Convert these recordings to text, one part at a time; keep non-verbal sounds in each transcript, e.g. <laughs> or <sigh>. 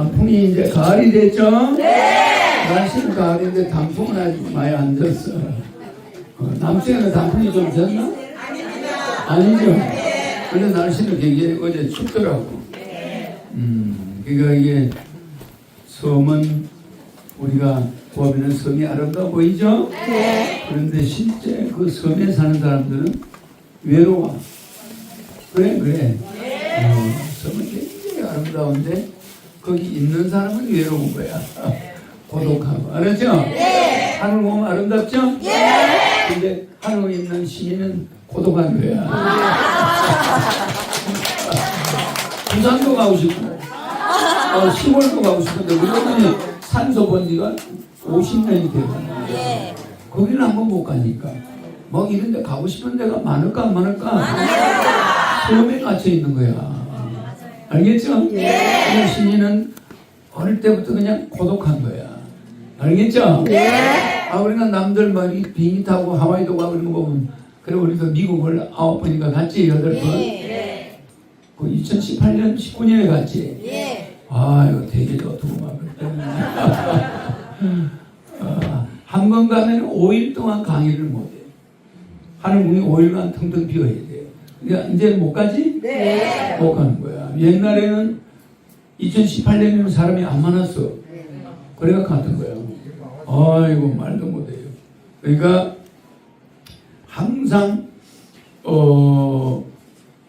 단풍이 이제 가을이 됐죠? 네. 날씨는 가을인데 단풍은 아직 많이 안 졌어. 어, 남쪽에는 단풍이 좀 졌나? 아니죠. 근데 날씨는 굉장히 어제 춥더라고. 음, 그러니까 이게 섬은 우리가 보면은 섬이 아름다워 보이죠? 그런데 실제 그 섬에 사는 사람들은 외로워. 그래, 그래. 어, 섬은 굉장히 아름다운데 거기 있는 사람은 외로운 거야. 고독하고. 알았죠? 네. 하늘 보면 아름답죠? 네. 근데 하늘에 있는 시민은 고독한 거야. 부산도 가고 싶고, 어, 시골도 가고 싶은데, 우리 어머니 산소 본 지가 50년이 되거든요. 거기는 한 번 못 가니까. 뭐 이런 데 가고 싶은 데가 많을까, 안 많을까? 섬에 갇혀 있는 거야. 알겠죠? 네. 신인은 어릴 때부터 그냥 고독한 거야. 알겠죠? 네. 아, 우리가 남들 말이 비행기 타고 하와이도 가고 이런 거 보면, 그래, 우리도 미국을 아홉 번인가 갔지, 여덟 번. 그 2018년, 19년에 갔지. 아, 이거 되게 좋더구만. 아, 한번 가면 5일 동안 강의를 못 해. 하는 분이 5일간 텅텅 비어야. 그러니까 이제 못 가지? 네. 못 가는 거야. 옛날에는 2018년에는 사람이 안 많았어. 그래가 갔던 거야. 아이고, 말도 못해요. 그러니까 항상, 어,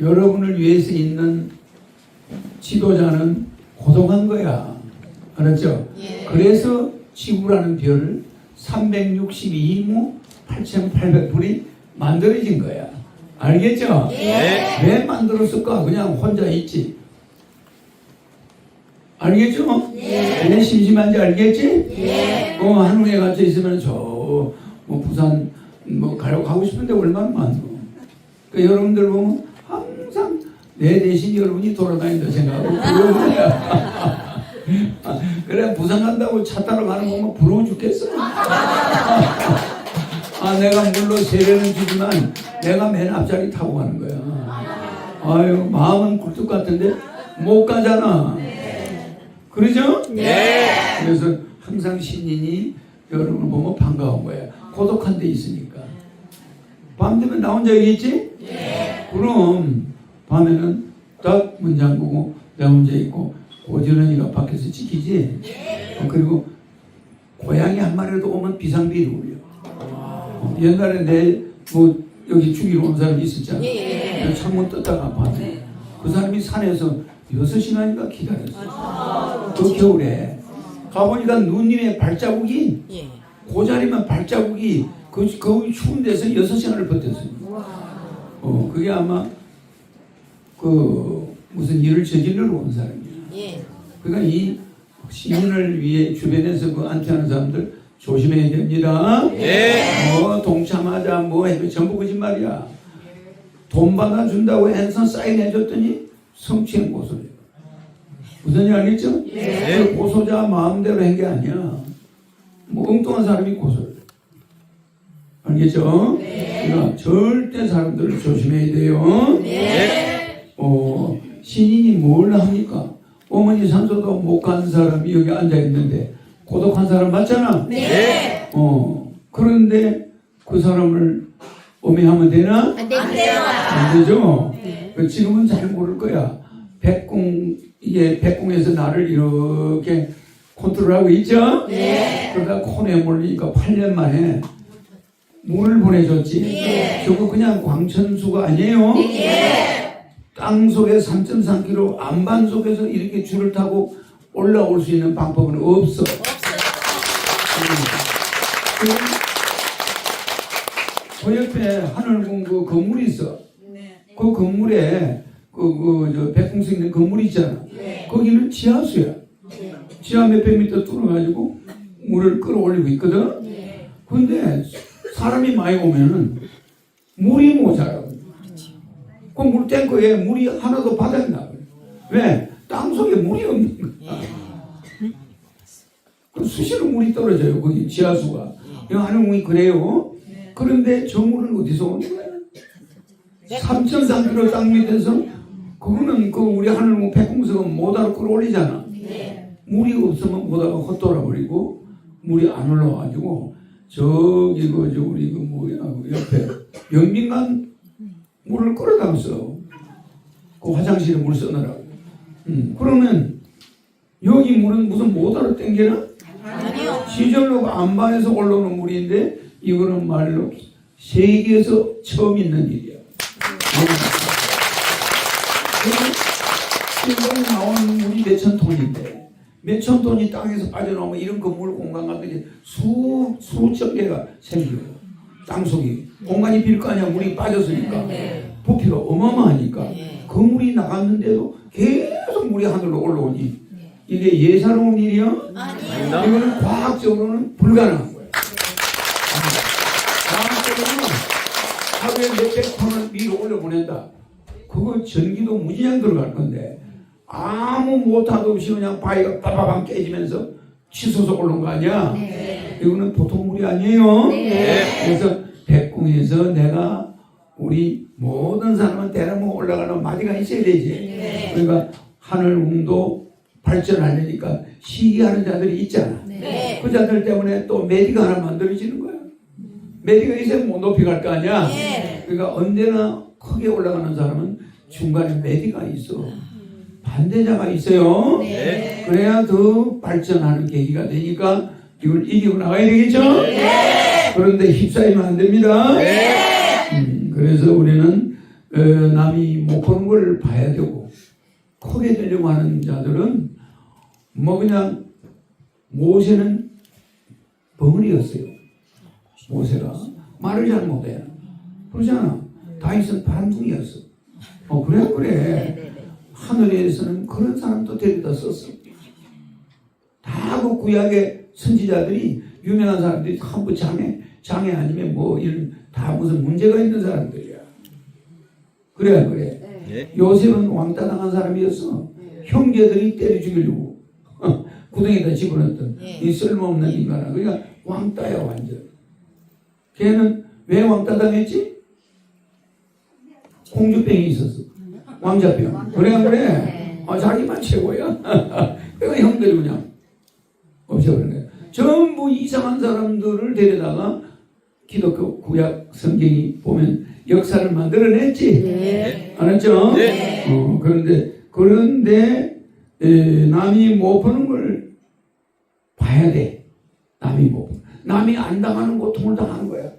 여러분을 위해서 있는 지도자는 고독한 거야. 알았죠? 그래서 지구라는 별을 362무 8,800불이 만들어진 거야. 알겠죠? 왜 만들었을까? 그냥 혼자 있지. 알겠죠? 왜 심심한지 알겠지? 어, 한국에 갇혀 있으면 저, 뭐, 부산, 뭐, 가려고 가고 싶은데 얼마나 많어. 그 여러분들 보면 항상 내 대신 여러분이 돌아다닌다 생각하고 부러운 거야. 아, 그래, 부산 간다고 차 타러 가는 거 보면 부러워 죽겠어. 아, 내가 물론 세례는 주지만 내가 맨 앞자리 타고 가는 거야. 아유, 마음은 굴뚝 같은데 못 가잖아. 그러죠? 네. 그래서 항상 신인이 여러분을 보면 반가운 거야. 고독한 데 있으니까. 밤 되면 나 혼자 여기 있지? 네. 그럼 밤에는 딱문 잠그고 나 혼자 있고 고지런이가 밖에서 지키지? 어, 그리고 고양이 한 마리라도 오면 비상비를 울려. 어, 옛날에 내뭐 여기 죽이러 온 사람이 있었잖아. 그 창문 떴다가 밤에 그 사람이 산에서 여섯 시간인가 기다렸어. 그 겨울에 가보니까 누님의 발자국이 그 자리만 발자국이 그, 그 추운 데서 여섯 시간을 버텼어요. 어, 그게 아마 그 무슨 일을 저지르러 온 사람이야. 그러니까 이 시민을 위해 주변에서 그 안티하는 사람들 조심해야 됩니다. 뭐 동참하자 뭐 해. 전부 거짓말이야. 돈 받아준다고 해서 사인해줬더니 성추행 고소를. 무슨 일 알겠죠? 그 고소자 마음대로 한 게 아니야. 뭐 엉뚱한 사람이 고소를. 해. 알겠죠? 그러니까 절대 사람들을 조심해야 돼요. 어, 신인이 뭘 합니까? 어머니 산소도 못 간 사람이 여기 앉아 있는데 고독한 사람 맞잖아. 어, 그런데 그 사람을 오매하면 되나? 안 됩니다. 안 되죠? 그 지금은 잘 모를 거야. 백궁, 이게 백궁에서 나를 이렇게 컨트롤하고 있죠? 그러다 코에 몰리니까 8년 만에 물을 보내줬지. 저거 그냥 광천수가 아니에요? 땅 속에 3.3km 안반 속에서 이렇게 줄을 타고 올라올 수 있는 방법은 없어. 그 옆에 하늘궁 그 건물이 있어. 그 건물에 그, 그, 저, 백궁수 있는 건물이 있잖아. 그 거기는 지하수야. 지하 몇 백 미터 뚫어가지고 물을 끌어올리고 있거든. 근데 사람이 많이 오면은 물이 모자라고. 그물 탱크에 물이 하나도 나와요. 왜? 땅 속에 물이 없는 거야. 그 수시로 물이 떨어져요. 거기 지하수가. 이 하늘공이 그래요. 그런데 저 물은 어디서 오는 거야? 3,300km 땅 밑에서 그거는 그 우리 하늘공 백공석은 못하러 끌어올리잖아. 물이 없으면 못하고 헛돌아버리고 물이 안 올라와가지고 저기 그저 우리 그 뭐야 그 옆에 영빈관 물을 끌어다녔어. 그 화장실에 물 쓰느라고. 음, 그러면 여기 물은 무슨 모다로 땡기나? 시절로 안반에서 올라오는 물인데 이거는 말로 세계에서 처음 있는 일이야. 지금 나오는 물이 몇천 톤인데 몇천 톤이 땅에서 빠져나오면 이런 건물 공간 같은 게 수 수천 개가 생겨요. 땅 속이. 공간이 빌 거 아니야. 물이 빠졌으니까. 부피가 어마어마하니까. 그 물이 나갔는데도 계속 물이 하늘로 올라오니 이게 예사로운 일이야? 아니요. 이거는 과학적으로는 불가능한 거예요. 과학적으로는 하루에 몇백 톤을 위로 올려보낸다. 그거 전기도 무지장 들어갈 건데 아무 못하도 없이 그냥 바위가 빠바방 깨지면서 치솟아 올라온 거 아니야? 이거는 보통 물이 아니에요. 그래서 백궁에서 내가 우리 모든 사람한테 뭐 올라가는 마디가 있어야 되지. 그러니까 하늘궁도 발전하려니까 시기하는 자들이 있잖아. 네. 그 자들 때문에 또 메디가 하나 만들어지는 거야. 메디가 있어야 못 높이 갈 거 아니야. 네. 그러니까 언제나 크게 올라가는 사람은 중간에 메디가 있어. 반대자가 있어요. 네. 그래야 더 발전하는 계기가 되니까 이걸 이기고 나가야 되겠죠? 그런데 휩싸이면 안 됩니다. 음, 그래서 우리는 어, 남이 못 보는 걸 봐야 되고 크게 되려고 하는 자들은 뭐 그냥 모세는 벙어리였어요. 모세가 말을 잘 못해. 그러잖아. 다윗은 반둥이였어. 어 그래 그래. 하늘에서는 그런 사람도 데려다 썼어. 다 그 구약의 선지자들이 유명한 사람들이 한부 장애 장애 아니면 뭐 이런 다 무슨 문제가 있는 사람들이야. 그래 안 그래. 네. 요셉은 왕따 당한 사람이었어. 형제들이 때려 죽이려고 구덩이에다 집어넣었던 네. 이 쓸모없는 인간아. 그러니까 왕따야 완전. 걔는 왜 왕따 당했지? 공주병이 있었어. 왕자병. 그래 안 그래? 아, 자기만 최고야. <laughs> 그러니까 형들이 그냥 없애버린 거야. 전부 이상한 사람들을 데려다가 기독교 구약 성경이 보면 역사를 만들어냈지. 네. 알았죠? 네. 어, 그런데 그런데 에, 남이 못 보는 걸 봐야 돼. 남이 못 보는. 남이 안 당하는 고통을 당하는 거야.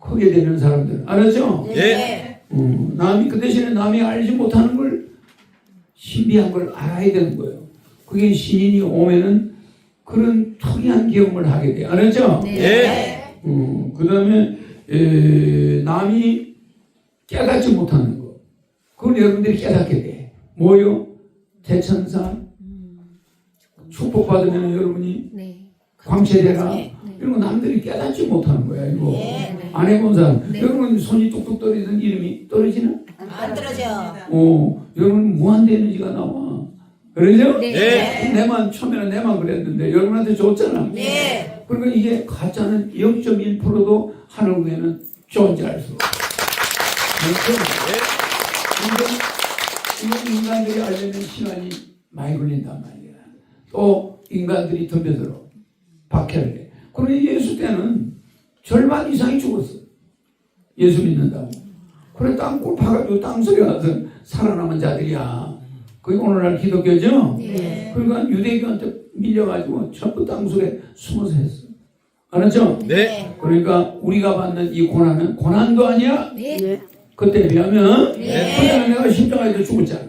크게 되는 사람들. 알았죠? 네. 어, 남이 그 대신에 남이 알지 못하는 걸 신비한 걸 알아야 되는 거예요. 그게 신인이 오면은 그런 특이한 경험을 하게 돼. 알았죠? 네. 어, 그 다음에 남이 깨닫지 못하는 거. 그걸 여러분들이 깨닫게 돼. 뭐요? 대천사 축복받으면 여러분이 네. 광채되라. 네. 이런 거 남들이 깨닫지 못하는 거야 이거. 네. 안 해본 사람. 네. 여러분 손이 뚝뚝 떨어지는 이름이 떨어지나? 안 떨어져. 어, 여러분 무한대 에너지가 나와. 그러죠? 네. 네. 내만 처음에는 내만 그랬는데 여러분한테 줬잖아. 네. 그러니까 이게 가짜는 0.1%도 하늘에는 존재할 수 없어. 이건 이건 인간들이 알려면 시간이 많이 걸린단 말이야. 또 인간들이 덤벼들어. 박해를 해. 그런데 예수 때는 절반 이상이 죽었어. 예수 믿는다고. 그래 땅굴 파가지고 땅속에 가서 살아남은 자들이야. 그게 오늘날 기독교죠? 네. 그러니까 유대교한테 밀려가지고 전부 땅속에 숨어서 했어. 알았죠? 네. 그러니까 우리가 받는 이 고난은 고난도 아니야. 네. 그때 비하면 네. 그때는 내가 십자가에서 죽었잖아.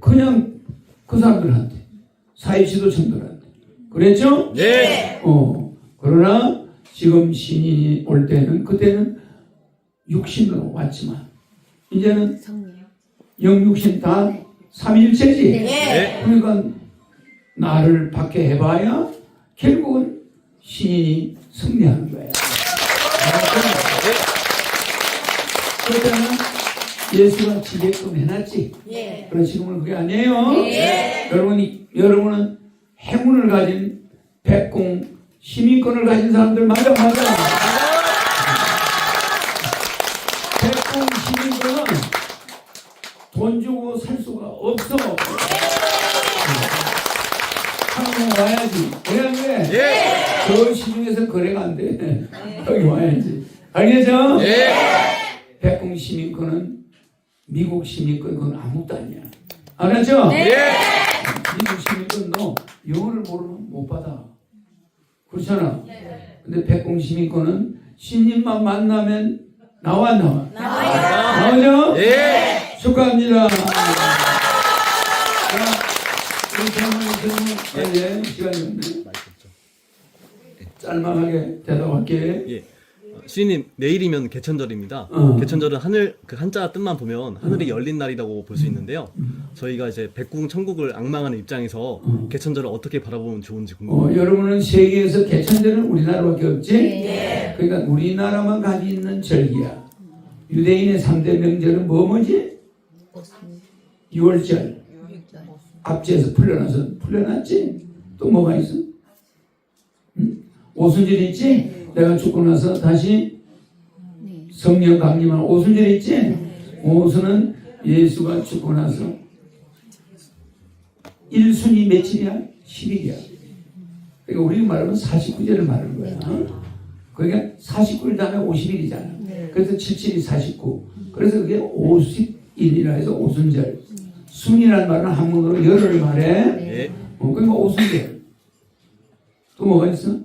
그냥 그 사람들한테 사입시도 청들한테 그랬죠? 네. 어 그러나 지금 신인이 올 때는 그때는 육신으로 왔지만 이제는. 영육신 다 삼일체지. 네. 그러니까 나를 받게 해봐야 결국은 신인이 승리하는 거야. 그렇다면 예수가 지게끔 해놨지. 예. 그런 지금은 그게 아니에요. 예. 여러분이 여러분은 행운을 가진 백공 시민권을 가진 사람들 맞아 맞아. 백공 시민권은 돈 주고 살 수가 없어. 한국 와야지. 그래 안 그래? 저 시중에서 거래가 안 돼. 여기 와야지. 알겠죠? 백공 시민권은 미국 시민권 그건 아무것도 아니야. 알았죠? 미국 시민권 너 영어를 모르면 못 받아. 그렇잖아. 근데 백공 시민권은 신님만 만나면 나와 안 나와. 나와요. 나오죠? 축하합니다. 자, 우리 젊은 젊은 예, 시간이 없네. 짤막하게 대답할게. 예. 어, 시인님 내일이면 개천절입니다. 어. 개천절은 하늘 그 한자 뜻만 보면 하늘이 열린 날이라고 볼 수 있는데요. 저희가 이제 백궁 천국을 악망하는 입장에서 개천절을 어떻게 바라보면 좋은지 어, 궁금해요. 여러분은 세계에서 개천절은 우리나라밖에 없지? 그러니까 우리나라만 가지고 있는 절기야. 유대인의 3대 명절은 뭐 뭐지? 6월절. 앞지에서 풀려나서 풀려났지? 또 뭐가 있어? 응? 오순절 있지? 내가 죽고 나서 다시 성령 강림한 오순절 있지? 오순은 예수가 죽고 나서 일순위 며칠이야? 10일이야. 그러니까 우리 말하면 49절을 말하는 거야. 그러니까 49일 다음에 50일이잖아. 그래서 77이 49. 그래서 그게 50일이라 해서 오순절. 순이라는 말은 한문으로 열을 말해. 예. 어, 그러니까 오순절. 또 뭐가 있어?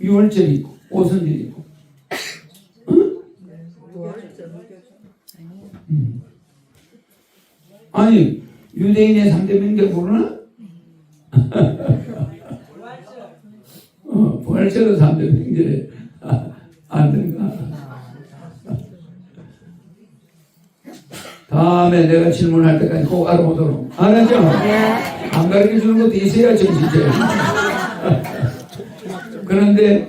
6월절 있고, 있고. 응? 음. 아니, 유대인의 3대 명절 모르나? 어, 부활절은 3대 명절에 아, 안 된가? 다음에 내가 질문할 때까지 꼭 알아보도록. 알았죠? 안 가르쳐 주는 것도 있어야 정신적 그런데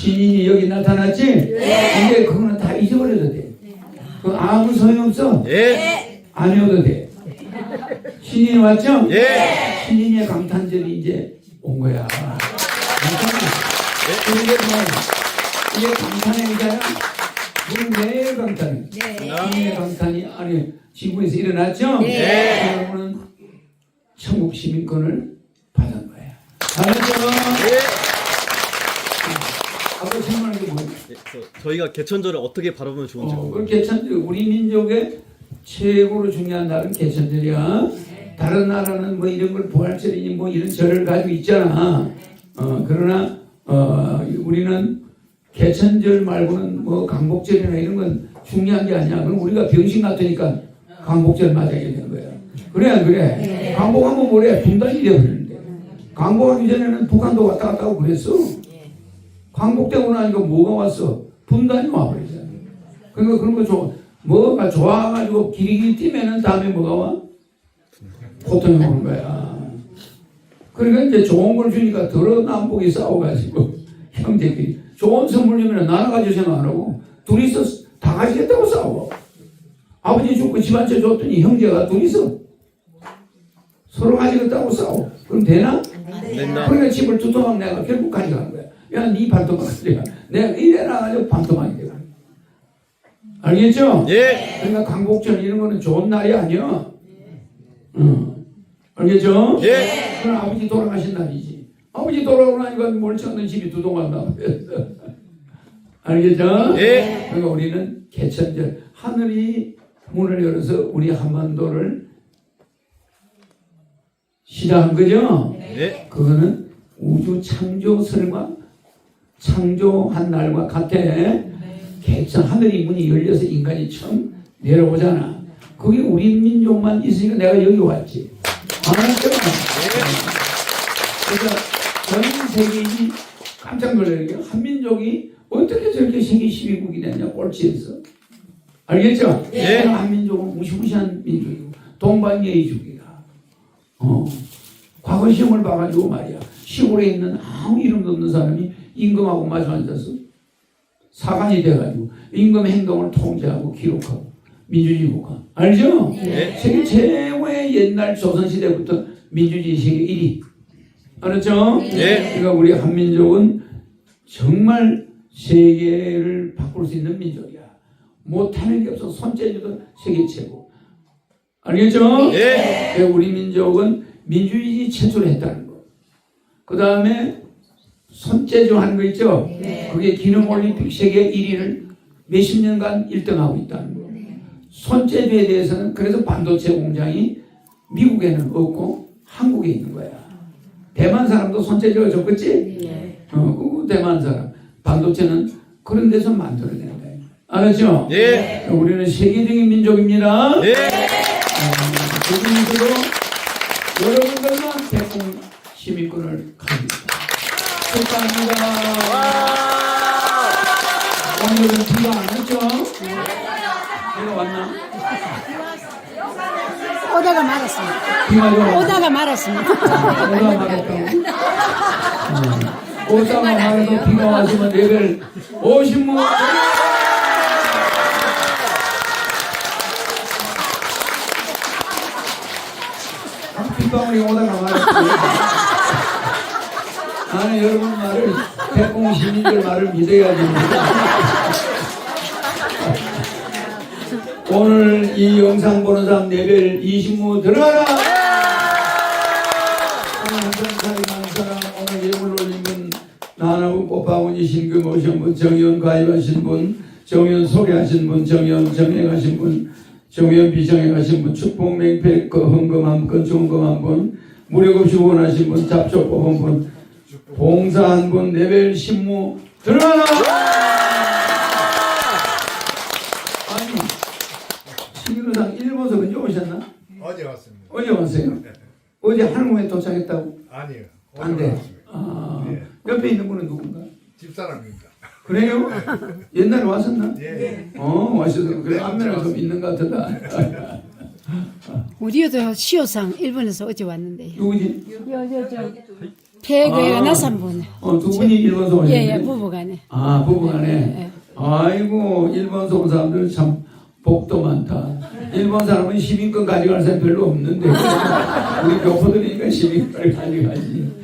신인이 여기 나타났지? 이제 그거는 다 잊어버려도 돼. 그 아무 소용없어. 예. 안 해도 돼. 신인이 왔죠? 예. 신인의 강탄절이 이제 온 거야. 이게 뭐, 이게 강탄의 의자야? 우리 매일 강탄이. 신인의 강탄이 아니 지구에서 일어났죠? 네. 여러분은 천국 시민권을 받은 거야. 알았죠? 아까 질문한 게 뭐야? 예, 그래서 저희가 개천절을 어떻게 바라보면 좋은지 어, 그. 개천절 우리 민족의 최고로 중요한 날은 개천절이야. 다른 나라는 뭐 이런 걸 부활절이니 뭐 이런 절을 가지고 있잖아. 어, 그러나 어, 우리는 개천절 말고는 뭐 강복절이나 이런 건 중요한 게 아니야. 그럼 우리가 병신 같으니까 강복절 맞아야 되는 거야. 그래 안 그래? 강복하면 뭐래? 분단이 되어버리는데. 강복하기 전에는 북한도 왔다 갔다 하고 그랬어. 광복되고 나니까 뭐가 왔어? 분단이 와버리잖아. 그러니까 그런 거 좋아. 뭐가 좋아가지고 길이길 뛰면은 다음에 뭐가 와? 고통이 오는 거야. 그러니까 이제 좋은 걸 주니까 더러 남북이 싸워가지고 <laughs> 형제끼리 좋은 선물 주면 나눠 가지고 생각 안 하고 둘이서 다 가지겠다고 싸워. 아버지 죽고 집안채 줬더니 형제가 둘이서 서로 가지겠다고 싸워. 그럼 되나? 된다. 그러니까 집을 두 도망 내가 결국 가져간 거야. 야, 네 반토막 가져가. 내가 이래 나가지고 반토막이 돼가. 알겠죠? 예. 그러니까 강복절 이런 거는 좋은 날이 아니야. 응. 알겠죠? 예. 그럼 아버지 돌아가신 날이지. 아버지 돌아오고 나니까 멀쩡한 집이 두 동안 나. 알겠죠? 예. 그러니까 우리는 개천절 하늘이 문을 열어서 우리 한반도를 시작한 거죠? 예. 그거는 우주 창조설과 창조한 날과 같아. 개천 하늘이 문이 열려서 인간이 처음 내려오잖아. 그게 우리 민족만 있으니까 내가 여기 왔지. 알았죠? 그래서 전 세계인이 깜짝 놀라는 게 한민족이 어떻게 저렇게 세계 12국이 됐냐 꼴찌에서. 알겠죠? 예. 한민족은 무시무시한 민족이고 동방예의주기가. 어. 과거 시험을 봐가지고 말이야. 시골에 있는 아무 이름도 없는 사람이 임금하고 마주 앉아서 사관이 돼가지고 임금 행동을 통제하고 기록하고 민주주의 국가. 알죠? 네. 세계 최고의 옛날 조선시대부터 민주주의 세계 1위. 알았죠? 네. 그러니까 우리 한민족은 정말 세계를 바꿀 수 있는 민족이야. 못하는 게 없어. 손재주도 세계 최고. 알겠죠? 네. 그래서 우리 민족은 민주주의 최초로 했다는 거. 그 다음에 손재주 하는 거 있죠? 그게 기능올림픽 세계 1위를 몇십 년간 1등하고 있다는 거. 손재주에 대해서는 그래서 반도체 공장이 미국에는 없고 한국에 있는 거야. 대만 사람도 손재주가 좋겠지? 어, 그 대만 사람. 반도체는 그런 데서 만들어낸 거야. 알았죠? 예. 우리는 세계적인 민족입니다. 예. 그중에서도 여러분들만 대풍 시민권을 가집니다. 축하합니다. 오늘은 비가 안 왔죠? 비가 왔나? 오다가 말았습니다. 비가 좀 왔나? 오다가 말았습니다. 오다가 말았다고? 어. 오다가 말해도 비가 왔으면 레벨 50무 빗방울이 오다가 말았어요. 여러분 말을 대공 시민들 말을 믿어야 됩니다. 오늘 이 영상 보는 사람 레벨 20무 들어가라! 오늘 한전사의 만사람 오늘 예물 올린 분 나나고 꽃바구니 신금 오신 분 정의원 가입하신 분 정의원 소개하신 분 정의원 정행하신 분 정의원 비정행하신 분 축복 맹패 그 헌금 한건 중금 한 분 무력 없이 원하신 분 잡초 뽑은 분 봉사한 분 레벨 10무 들어가라! 아니 신규상 일본서 언제 오셨나? 어제 왔습니다. 어제 왔어요. 어제 한국에 도착했다고? 아니요. 어제 안 돼. 왔습니다. 아, 네. 옆에 있는 분은 누군가? 집사람입니다. 그래요? 옛날에 왔었나? 예. 어, 왔어서 그래 안면은 좀 있는 것 같다. 우리도 시호상 일본에서 어제 왔는데. 누구지? 폐교회가 아. 나산 분. 어, 두 분이 일본서 오셨네. 예예 부부간에. 아, 부부간에. 예. 아이고, 일본서 온 사람들 참 복도 많다. 일본 사람은 시민권 가져갈 사람 별로 없는데 우리 교포들이니까 시민권을 가져가지.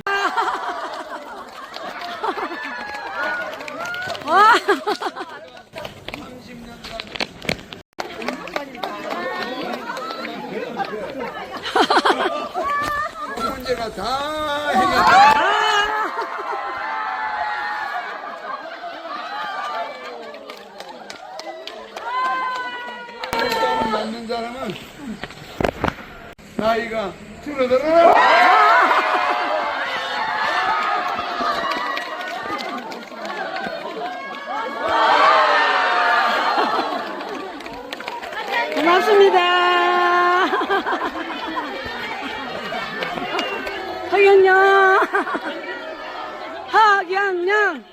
문제가 다 해결. 을 맞는 사람은 나이가 줄어들어라. 고맙습니다. 허경영. 허경영.